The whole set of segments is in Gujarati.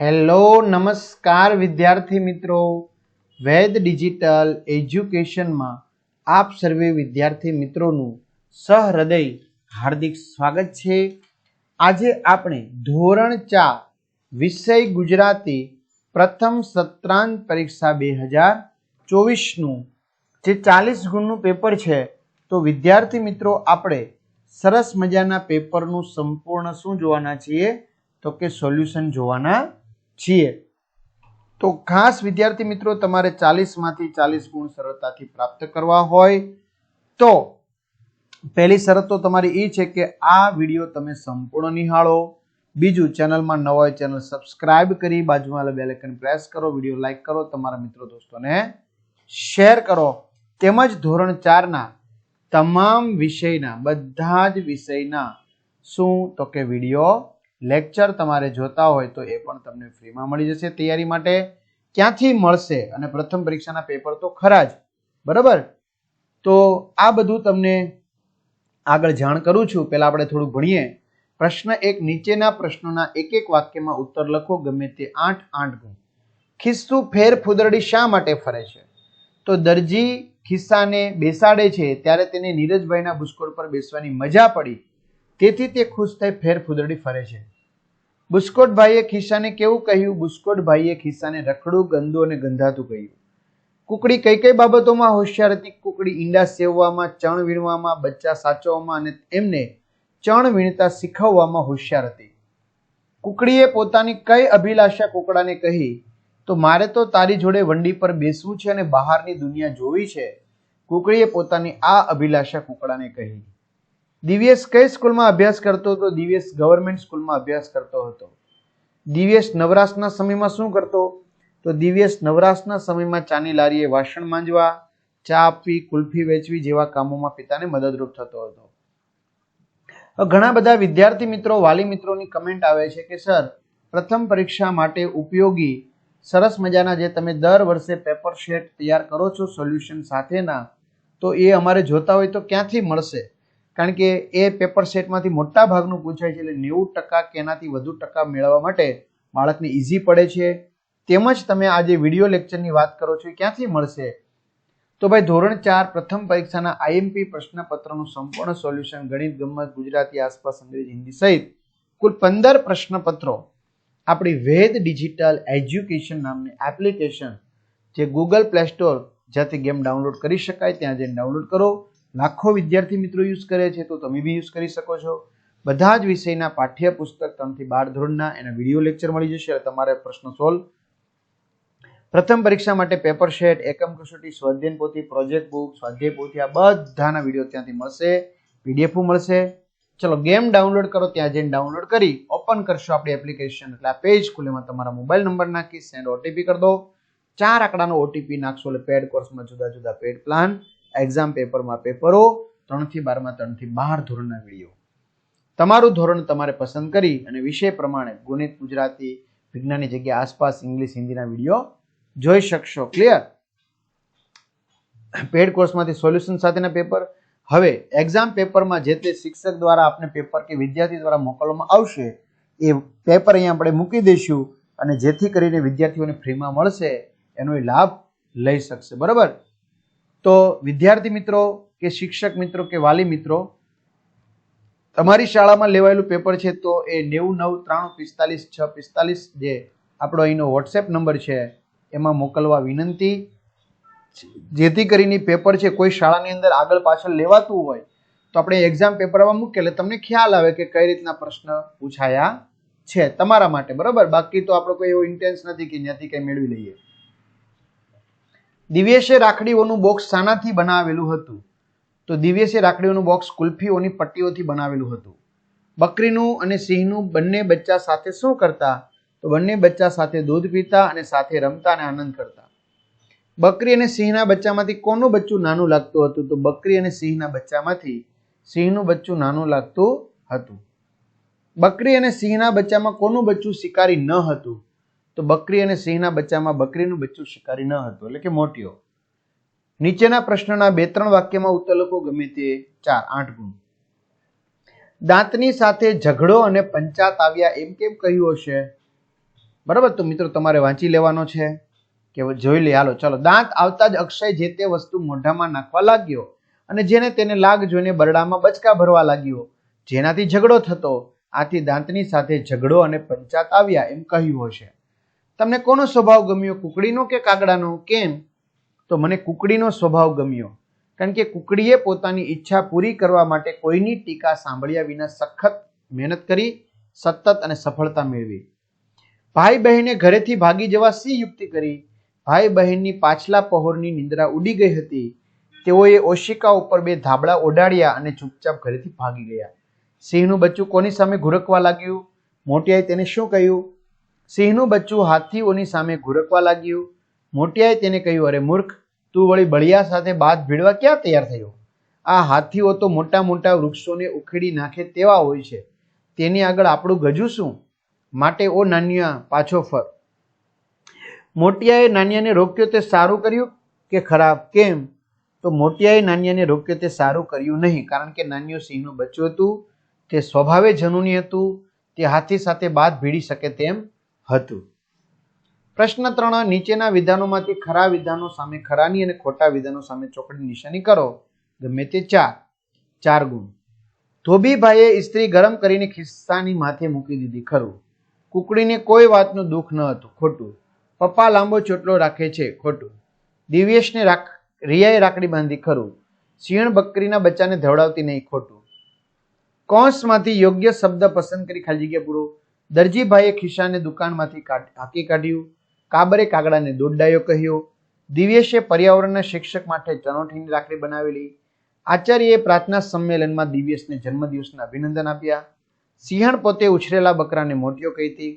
હેલો, નમસ્કાર વિદ્યાર્થી મિત્રો. વેદ ડિજિટલ એજ્યુકેશનમાં આપ સર્વે વિદ્યાર્થી મિત્રોનું સહૃદય હાર્દિક સ્વાગત છે. આજે આપણે ધોરણ ચાર, વિષય ગુજરાતી, પ્રથમ સત્રાંત પરીક્ષા બે હજાર ચોવીસનું જે ચાલીસ ગુણનું પેપર છે, તો વિદ્યાર્થી મિત્રો આપણે સરસ મજાના પેપરનું સંપૂર્ણ શું જોવાના છીએ? તો કે સોલ્યુશન જોવાના છીએ. તો ખાસ વિદ્યાર્થી મિત્રો, તમારે ચાલીસમાંથી ચાલીસ ગુણ સરળતાથી પ્રાપ્ત કરવા હોય તો પહેલી શરત તો તમારી એ છે કે આ વીડિયો તમે સંપૂર્ણ નિહાળો. બીજું, ચેનલમાં નવા હોય ચેનલ સબસ્ક્રાઇબ કરી બાજુમાં બેલ આઇકન પ્રેસ કરો, વીડિયો લાઈક કરો, તમારા મિત્રો દોસ્તોને શેર કરો. તેમજ ધોરણ ચારના તમામ વિષયના, બધા જ વિષયના, શું તો કે વીડિયો લેક્ચર તમારે જોતા હોય તો એ પણ તમને ફ્રીમાં મળી જશે તૈયારી માટે. ક્યાંથી મળશે? અને પ્રથમ પરીક્ષાના પેપર તો ખરા જ. બરાબર? તો આ બધું તમને આગળ જાણ કરું છું. પહેલાં આપણે થોડું ભણીએ. પ્રશ્ન એક, નીચેના પ્રશ્નોના એક એક વાક્યમાં ઉત્તર લખો. ગમે તે આઠ આઠ ગુણ. ખિસ્સું ફેર ફુદરડી શા માટે ફરે છે? તો દરજી ખિસ્સાને બેસાડે છે. ત્યારે તેને નીરજભાઈના બુસ્કોટ પર બેસવાની મજા પડી. તેથી તે ખુશ થઈ ફેર ફૂદડી ફરે છે? બુસ્કોટભાઈએ ખિસ્સાને કેવું કહ્યું? બુસ્કોટભાઈએ ખિસ્સાને રખડું, ગંદુ અને ગંધાતું કહ્યું. કુકડી કઈ કઈ બાબતોમાં હોશિયાર હતી? કુકડી ઈંડા સેવવામાં, ચણ વીણવામાં, બચ્ચા સાચવવામાં અને એમને ચણ વીણતા શીખવવામાં હોશિયાર હતી. કુકડીએ પોતાની કઈ અભિલાષા કુકડાને કહી? તો મારે તો તારી જોડે વંડી પર બેસવું છે અને બહારની દુનિયા જોવી છે. કુકડીએ પોતાની આ અભિલાષા કુકડાને કહી. દિવ્યેશ કઈ સ્કૂલમાં અભ્યાસ કરતો હતો? દિવ્યેશ ગવર્મેન્ટ સ્કૂલમાં અભ્યાસ કરતો હતો. દિવ્યેશ નવરાશના સમયમાં શું કરતો? તો દિવ્યેશ નવરાશના સમયમાં ચાની લારીએ વાસણ માંજવા, ચા આપવી કુલ્ફી વેચવી જેવા કામોમાં પિતાને મદદરૂપ થતો હતો. ઘણા બધા વિદ્યાર્થી મિત્રો, વાલી મિત્રોની કમેન્ટ આવે છે કે, સર, પ્રથમ પરીક્ષા માટે ઉપયોગી, સરસ મજાના જે તમે દર વર્ષે પેપર શેટ તૈયાર કરો છો સોલ્યુશન સાથેના, તો એ અમારે જોતા હોય તો ક્યાંથી મળશે? કારણ કે એ પેપર સેટમાંથી મોટા ભાગનું પૂછાય છે એટલે નેવું ટકા કે એનાથી વધુ ટકા મેળવવા માટે બાળકને ઇઝી પડે છે. તેમજ તમે આજે વીડિયો લેક્ચરની વાત કરો છો એ ક્યાંથી મળશે? તો ભાઈ ધોરણ ચાર પ્રથમ પરીક્ષાના આઈએમપી પ્રશ્નપત્રનું સંપૂર્ણ સોલ્યુશન ગણિત, ગમત, ગુજરાતી, આસપાસ અંગ્રેજી, હિન્દી સહિત કુલ પંદર પ્રશ્નપત્રો આપણી વેદ ડિજિટલ એજ્યુકેશન નામની એપ્લિકેશન જે ગૂગલ પ્લે સ્ટોર જ્યાંથી ગેમ ડાઉનલોડ કરી શકાય ત્યાં જઈને ડાઉનલોડ કરો. લાખો વિદ્યાર્થી મિત્રો યુઝ કરે છે, તો તમે બી યુઝ કરી શકો છો. બધા જ વિષયના પાઠ્યપુસ્તક ત્રણથી બાર ધોરણના એના વીડિયો લેક્ચર મળી જશે તમારે પ્રશ્ન સોલ્વ પ્રથમ પરીક્ષા માટે પેપર શેટ એકમ કસોટી સ્વાધ્યાયન પોથી પ્રોજેક્ટ બુક સ્વાધ્યાય પોથી, આ બધાના વીડિયો ત્યાંથી મળશે. પીડીએફ મળશે. ચલો ગેમ ડાઉનલોડ કરો, ત્યાં જઈને ડાઉનલોડ કરી ઓપન કરશો આપણી એપ્લિકેશન એટલે આ પેજ ખુલેમાં તમારા મોબાઈલ નંબર નાખી સેન્ડ ઓટીપી કરી દો. ચાર આંકડાનો ઓટીપી નાખશો, એટલે પેડ કોર્સમાં જુદા જુદા પેડ પ્લાન એક્ઝામ પેપરમાં પેપરો ત્રણથી બારમાં, ત્રણથી બાર ધોરણના વીડિયો તમારું ધોરણ તમારે પસંદ કરી અને વિષય પ્રમાણે ગણિત, ગુજરાતી, વિજ્ઞાનની જગ્યાએ આસપાસ ઇંગ્લિશ હિન્દીના વીડિયો જોઈ શકશો. ક્લિયર પેડ કોર્સમાંથી સોલ્યુશન સાથેના પેપર હવે એક્ઝામ પેપરમાં જે તે શિક્ષક દ્વારા આપને પેપર કે વિદ્યાર્થી દ્વારા મોકલવામાં આવશે, એ પેપર અહીંયા આપણે મૂકી દઈશું અને જેથી કરીને વિદ્યાર્થીઓને ફ્રીમાં મળશે, એનો લાભ લઈ શકશે. બરાબર? તો વિદ્યાર્થી મિત્રો કે શિક્ષક મિત્રો કે વાલી મિત્રો, તમારી શાળામાં લેવાયેલું પેપર છે તો એ નેવું નવ ત્રાણું પિસ્તાલીસ છ પિસ્તાલીસ જે આપણો અહીંનો વોટ્સએપ નંબર છે, એમાં મોકલવા વિનંતી. જેથી કરીને પેપર છે કોઈ શાળાની અંદર આગળ પાછળ લેવાતું હોય, તો આપણે એક્ઝામ પેપરમાં મૂકીએ એટલે તમને ખ્યાલ આવે કે કઈ રીતના પ્રશ્ન પૂછાયા છે તમારા માટે, બરાબર? બાકી તો આપણો કોઈ એવો ઇન્ટેન્સ નથી કે ત્યાંથી કંઈ મેળવી લઈએ. દિવ્યેશે રાખડીઓનું બોક્સ શાનાથી બનાવેલું હતું. તો દિવ્યેશે રાખડીઓનું બોક્સ કુલ્ફીઓની પટ્ટીઓથી બનાવેલું હતું. બકરીનું અને સિંહનું બંને બચ્ચા સાથે શું કરતા? તો બંને બચ્ચા સાથે દૂધ પીતા અને સાથે રમતા અને આનંદ કરતા. બકરી અને સિંહના બચ્ચામાંથી કોનું બચ્ચું નાનું લાગતું હતું? તો બકરી અને સિંહના બચ્ચામાંથી સિંહનું બચ્ચું નાનું લાગતું હતું. બકરી અને સિંહના બચ્ચામાં કોનું બચ્ચું શિકારી ન હતું? તો બકરી અને સિંહના બચ્ચામાં બકરીનું બચ્ચું શિકારી ન હતું, એટલે કે મોટીઓ. નીચેના પ્રશ્નના બે ત્રણ વાક્યમાં ઉત્તર લખો ગમે તે ચાર, આઠ ગુણ. દાંતની સાથે ઝઘડો અને પંચાત આવ્યા એમ કેમ કહ્યું હશે? બરાબર? તો મિત્રો તમારે વાંચી લેવાનો છે કે જોઈ લે, હાલો, ચલો. દાંત આવતા જ અક્ષય જે તે વસ્તુ મોઢામાં નાખવા લાગ્યો અને જેને તેને લાગ જોઈને બરડામાં બચકા ભરવા લાગ્યો. જેનાથી ઝઘડો થતો, આથી દાંતની સાથે ઝઘડો અને પંચાત આવ્યા એમ કહ્યું હશે. તમને કોનો સ્વભાવ ગમ્યો? કુકડીનો કે કાગડાનો? કેમ? તો મને કુકડીનો સ્વભાવ ગમ્યો. કારણ કે કુકડીએ પોતાની ઈચ્છા પૂરી કરવા માટે કોઈની ટીકા સાંભળ્યા વિના સખત મહેનત કરી, સતત અને સફળતા મેળવી. ભાઈ બહેને ઘરેથી ભાગી જવા સી યુક્તિ કરી? ભાઈ બહેનની પાછલા પહોરની નિંદ્રા ઉડી ગઈ હતી. તેઓએ ઓશિકા ઉપર બે ધાબળા ઓઢાડ્યા અને ચૂપચાપ ઘરેથી ભાગી ગયા. સિંહનું બચ્ચું કોની સામે ઘુરકવા લાગ્યું? મોટિયાએ તેને શું કહ્યું? સિંહનું બચ્ચું હાથીઓની સામે ઘુરકવા લાગ્યું. મોટિયાએ તેને કહ્યું, અરે મૂર્ખ, તું વળી બળિયા સાથે બાદ ભીડવા ક્યાં તૈયાર થયો? આ હાથીઓ તો મોટા મોટા વૃક્ષોને ઉખેડી નાખે તેવા હોય છે. તેની આગળ આપણું ગજું શું? માટે ઓ નાનિયા, પાછો ફર. મોટિયાએ નાનિયાને રોક્યો તે સારું કર્યું કે ખરાબ? કેમ? તો મોટિયાએ નાનિયાને રોક્યો તે સારું કર્યું નહીં, કારણ કે નાનિયો સિંહનું બચ્ચું હતું, તે સ્વભાવે જનુની હતું, તે હાથી સાથે બાદ ભીડી શકે તેમ હતું. પ્રશ્ન ત્રણ, નીચેના વિધાનોમાંથી ખરા વિધાનો સામે ખરાની અને ખોટા વિધાનો સામે ચોકડી નિશાની કરો. ગમે તે ચાર. ચાર ગુણ. ધોબીભાઈએ ઇસ્ત્રી ગરમ કરીને ખિસ્સાની માથે મૂકી દીધી. ખરું. કુકડીને કોઈ વાતનું દુઃખ ન હતું. ખોટું. પપ્પા લાંબો ચોટલો રાખે છે. ખોટું. દિવ્યેશને રાખ, રિયાએ રાખડી બાંધી. ખરું. સિંહણ બકરીના બચ્ચાને ધવડાવતી નહીં. ખોટું. કૌંસમાંથી યોગ્ય શબ્દ પસંદ કરી ખાલી જગ્યા પૂરો. દરજીભાઈએ ખિસ્સાને દુકાનમાંથી હાંકી કાઢ્યું. કાબરે કાગડાને દોડડાયો કહ્યો. દિવ્યેશે પર્યાવરણના શિક્ષક માટે ચનોઠીની રાખડી બનાવેલી. આચાર્યએ પ્રાર્થના સંમેલનમાં દિવ્યેશને જન્મદિવસના અભિનંદન આપ્યા. સિંહણ પોતે ઉછરેલા બકરાને મોટીઓ કહીતી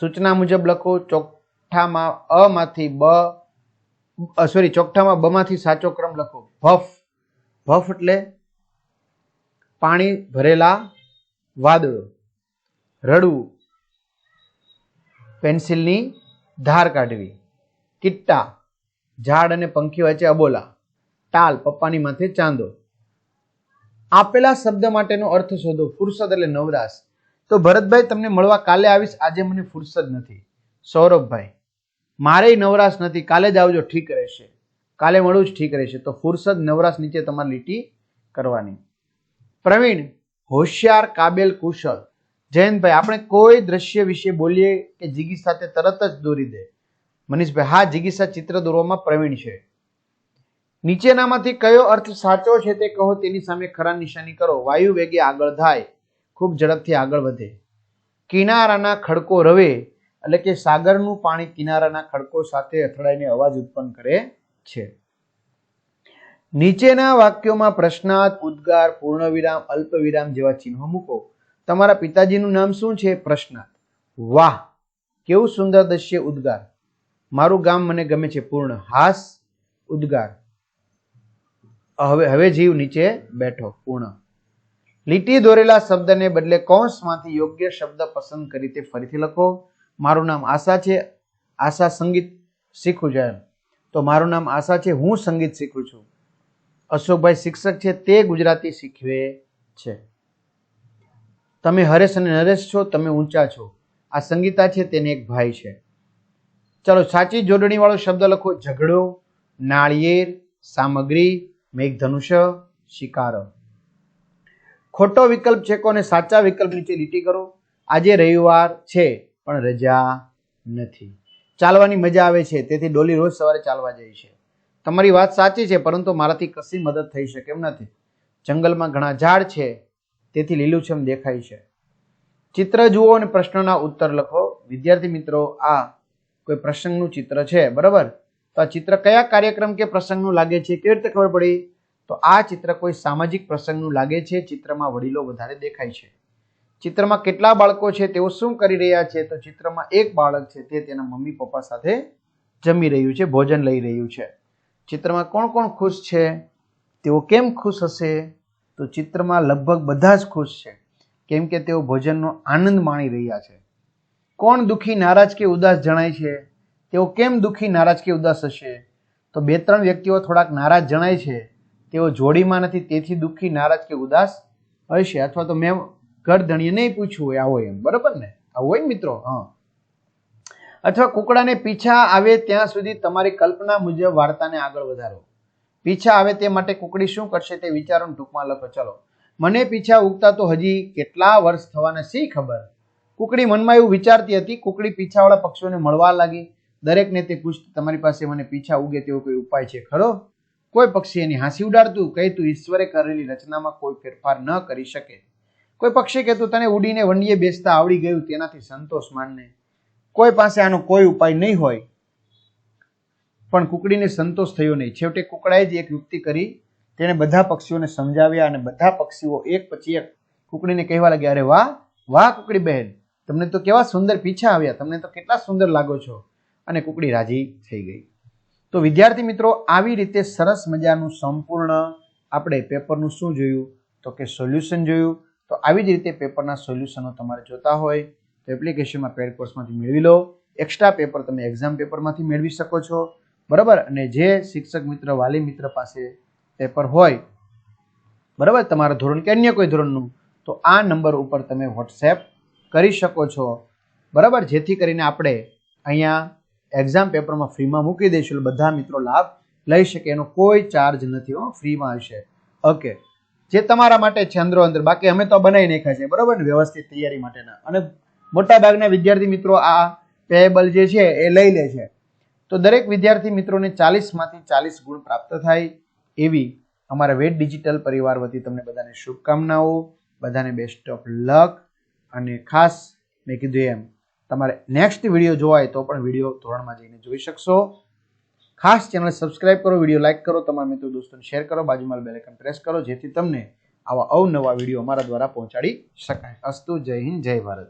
સૂચના મુજબ લખો, ચોકઠામાં અ માંથી બ સોરી ચોકઠામાં બ માંથી સાચો ક્રમ લખો. ભફ. ભફ એટલે પાણી ભરેલા વાદળો. રડવું. પેન્સિલની ધાર કાઢવી. કિટ્ટા. ઝાડ અને પંખી વચ્ચે અબોલા. ટાલ, પપ્પાની માથે ચાંદો. આપેલા શબ્દ માટેનો અર્થ શોધો. ફુરસદ એટલે નવરાશ. તો ભરતભાઈ, તમને મળવા કાલે આવીશ. આજે મને ફુરસદ નથી. સૌરભભાઈ મારે નવરાશ નથી. કાલે જ આવજો. ઠીક રહેશે. કાલે મળવું જ ઠીક રહેશે. તો ફુરસદ, નવરાશ નીચે તમારે લીટી કરવાની. પ્રવીણ, હોશિયાર, કાબેલ, કુશળ. જયંતભાઈ, આપણે કોઈ દ્રશ્ય વિશે બોલીએ કે જિગીસા તે તરત જ દોરી દે? મનીષભાઈ, હા, જિગીસા ચિત્ર દોરવામાં પ્રવીણ છે. નીચેનામાંથી કયો અર્થ સાચો છે તે કહો, તેની સામે ખરા નિશાની કરો. વાયુ વેગે આગળ થાય, ખૂબ ઝડપથી આગળ વધે. કિનારાના ખડકો રવે, એટલે કે સાગરનું પાણી કિનારાના ખડકો સાથે અથડાઈને અવાજ ઉત્પન્ન કરે છે. નીચેના વાક્યોમાં પ્રશ્નાર્થ, ઉદ્ગાર, પૂર્ણવિરામ, અલ્પવિરામ જેવા ચિહ્નો મૂકો. તમારા પિતાજીનું નામ શું છે? પ્રશ્નાર્થ વાહ, કેવું સુંદર દ્રશ્ય, ઉદ્ગાર. મારું ગામ મને ગમે છે, પૂર્ણ હાસ, ઉદ્ગાર. હવે હવે જીવ નીચે બેઠો, પૂર્ણ. લીટી દોરેલા શબ્દને બદલે કૌંસમાંથી યોગ્ય શબ્દ પસંદ કરી તે ફરીથી લખો. મારું નામ આશા છે, આશા સંગીત શીખું છે તો મારું નામ આશા છે, હું સંગીત શીખું છું. અશોકભાઈ શિક્ષક છે, તે ગુજરાતી શીખવે છે. તમે હરેશ અને નરેશ છો, તમે ઊંચા છો. આ સંગીતા છે, તેને એક ભાઈ છે. ચલો, સાચી જોડણીવાળો શબ્દ લખો. ઝઘડો, નાળિયેર, સામગ્રી, મેઘધનુષ્ય, શિકાર. ખોટો વિકલ્પ છે કોને? સાચા વિકલ્પ નીચે લીટી કરો. આજે રવિવાર છે, પણ રજા નથી. ચાલવાની મજા આવે છે, તેથી ડોલી રોજ સવારે ચાલવા જાય છે. તમારી વાત સાચી છે, પરંતુ મારાથી કશી મદદ થઈ શકે એમ નથી. જંગલમાં ઘણા ઝાડ છે તેથી લીલુંછમ દેખાય છે. ચિત્ર જુઓ અને પ્રશ્નોના ઉત્તર લખો. વિદ્યાર્થી મિત્રો, આ કોઈ પ્રસંગનું ચિત્ર છે, બરાબર? તો આ ચિત્ર કયા કાર્યક્રમ કે પ્રસંગનું લાગે છે, કેવી રીતે ખબર પડી? તો આ ચિત્ર કોઈ સામાજિક પ્રસંગનું લાગે છે, ચિત્રમાં વડીલો વધારે દેખાય છે. ચિત્રમાં કેટલા બાળકો છે, તેઓ શું કરી રહ્યા છે? તો ચિત્રમાં એક બાળક છે, તે તેના મમ્મી, પપ્પા સાથે જમી રહ્યું છે, ભોજન લઈ રહ્યું છે. ચિત્રમાં કોણ કોણ ખુશ છે? તેઓ કેમ ખુશ હશે? તો ચિત્રમાં લગભગ બધા જ ખુશ છે. કેમ કે તેઓ ભોજનનો આનંદ માણી રહ્યા છે. કોણ દુઃખી નારાજ કે ઉદાસ જણાય છે? તેઓ કેમ દુઃખી નારાજ કે ઉદાસ હશે? તો બે ત્રણ વ્યક્તિઓ થોડાક નારાજ જણાય છે. તેઓ જોડીમાં નથી, તેથી દુઃખી, નારાજ કે ઉદાસ હશે. અથવા તો મેં ઘર ધણીએ નહીં પૂછ્યું હોય, આવો એમ. બરાબર ને? આવું હોય ને મિત્રો? હા. અથવા કુકડાને પીછા આવે ત્યાં સુધી તમારી કલ્પના મુજબ વાર્તાને આગળ વધારો. પીછા આવે તે માટે કુકડી શું કરશે તે વિચારો ટૂંકમાં લખો. ચલો. મને પીછા ઉગતા તો હજી કેટલા વર્ષ થવાના શી ખબર? કુકડી મનમાં એવું વિચારતી હતી, કુકડી પીછાવાળા પક્ષીઓને મળવા લાગી. દરેકને તે પૂછતી તમારી પાસે મને પીછા ઉગે તેવો કોઈ ઉપાય છે ખરો? કોઈ પક્ષી એની હાંસી ઉડાડતું? કહેતું ઈશ્વરે કરેલી રચનામાં કોઈ ફેરફાર ન કરી શકે. કોઈ પક્ષી કહેતું તને ઉડીને વંડીએ બેસતા આવડી ગયું તેનાથી સંતોષ માનને. કોઈ પાસે આનો કોઈ ઉપાય નહીં હોય. પણ કુકડીને સંતોષ થયો નહીં. છેવટે કુકડાએ જ એક યુક્તિ કરી. તેણે બધા પક્ષીઓને સમજાવ્યા અને બધા પક્ષીઓ એક પછી એક કુકડીને કહેવા લાગ્યા, અરે વાહ વાહ કુકડી બહેન, તમને તો કેવા સુંદર પીછા આવ્યા, તમને તો કેટલા સુંદર લાગો છો. અને કુકડી રાજી થઈ ગઈ. તો વિદ્યાર્થી મિત્રો, આવી રીતે સરસ મજાનું સંપૂર્ણ આપણે પેપરનું શું જોયું? તો કે સોલ્યુશન જોયું. તો આવી જ રીતે પેપરના સોલ્યુશનો તમારે જોતા હોય તો એપ્લિકેશનમાં પેડ કોર્સમાંથી મેળવી લો. એક્સ્ટ્રા પેપર તમે એક્ઝામ પેપરમાંથી મેળવી શકો છો. બરાબર? અને જે શિક્ષક મિત્ર, વાલી મિત્ર પાસે પેપર હોય, બરાબર? તમારા ધોરણ કે અન્ય કોઈ ધોરણનું, તો આ નંબર ઉપર તમે વોટ્સએપ કરી શકો છો. બરાબર? જેથી કરીને આપણે અહીંયા એક્ઝામ પેપરમાં ફ્રીમાં મૂકી દઈશું. બધા મિત્રો લાભ લઈ શકે. એનો કોઈ ચાર્જ નથી હો. ફ્રીમાં હશે. ઓકે જે તમારા માટે છે અંદરો અંદર. બાકી અમે તો બનાવી નાખ્યા છે. બરાબર ને? વ્યવસ્થિત તૈયારી માટેના. અને મોટા ભાગના વિદ્યાર્થી મિત્રો આ પેએબલ જે છે એ લઈ લે છે. તો દરેક વિદ્યાર્થી મિત્રોને ચાલીસમાંથી ચાલીસ ગુણ પ્રાપ્ત થાય એવી અમારા વેટ ડિજિટલ પરિવાર વતી તમને બધાને શુભકામનાઓ, બધાને બેસ્ટ ઓફ લક અને ખાસ મેં કીધું એમ, તમારે નેક્સ્ટ વીડિયો જોવાય તો પણ વીડિયો ધોરણમાં જઈને જોઈ શકશો. ખાસ ચેનલ સબસ્ક્રાઇબ કરો વીડિયો લાઇક કરો, તમારા મિત્રો દોસ્તોને શેર કરો, બાજુમાં બેલેકન પ્રેસ કરો, જેથી તમને આવા અવનવા વીડિયો અમારા દ્વારા પહોંચાડી શકાય. અસ્તુ, જય હિન્દ, જય ભારત.